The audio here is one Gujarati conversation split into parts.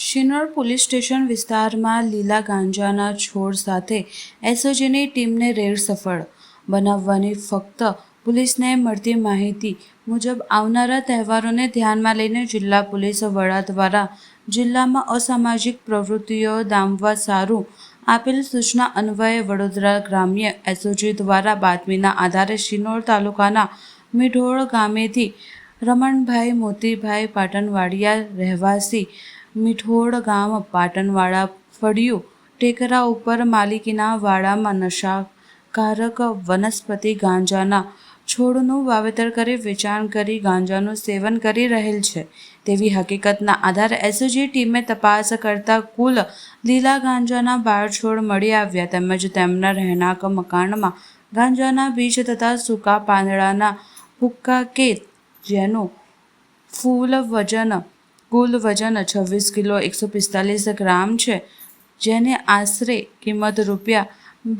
શિનોર પોલીસ સ્ટેશન વિસ્તારમાં લીલા ગાંજાના છોડ સાથે એસઓજીની ટીમને રેડ સફળ. બનાવવાની ફક્ત પોલીસને મળતી માહિતી મુજબ આવનારા તહેવારોને ધ્યાનમાં લઈને જિલ્લા પોલીસ વડા દ્વારા જિલ્લામાં અસામાજિક પ્રવૃત્તિઓ દામવા સારું આપેલ સૂચના અન્વયે વડોદરા ગ્રામ્ય એસઓજી દ્વારા બાતમીના આધારે શિનોર તાલુકાના મીઢોળ ગામેથી રમણભાઈ મોતીભાઈ પાટણવાડિયા રહેવાસી મીઠોડ ગામ પાટણવાળા ફળિયું ટેકરા ઉપર માલિકીના વાડામાં નશાકારક વનસ્પતિ ગાંજાના છોડનું વાવેતર કરી વેચાણ કરી ગાંજાનું સેવન કરી રહેલ છે. તેવી હકીકતના આધારે એસઓજી ટીમે તપાસ કરતા કુલ લીલા ગાંજાના બાર છોડ મળી આવ્યા તેમજ તેમના રહેણાંક મકાનમાં ગાંજાના બીજ તથા સૂકા પાંદડાના હુક્કા કે જેનું ફૂલ વજન કુલ વજન છવ્વીસ કિલો એકસો પિસ્તાલીસ ગ્રામ છે, જેને આશરે કિંમત રૂપિયા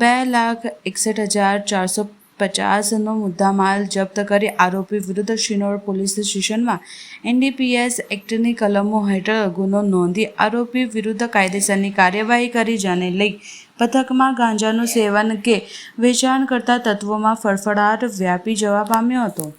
બે લાખ એકસઠ હજાર ચારસો પચાસનો મુદ્દામાલ જપ્ત કરી આરોપી વિરુદ્ધ શિનોર પોલીસ સ્ટેશનમાં એનડીપીએસ એક્ટની કલમો હેઠળ ગુનો નોંધી આરોપી વિરુદ્ધ કાયદેસરની કાર્યવાહી કરી જેને લઈ પથકમાં ગાંજાનું સેવન કે વેચાણ કરતા તત્વોમાં ફફડાટ વ્યાપી જવા પામ્યો હતો.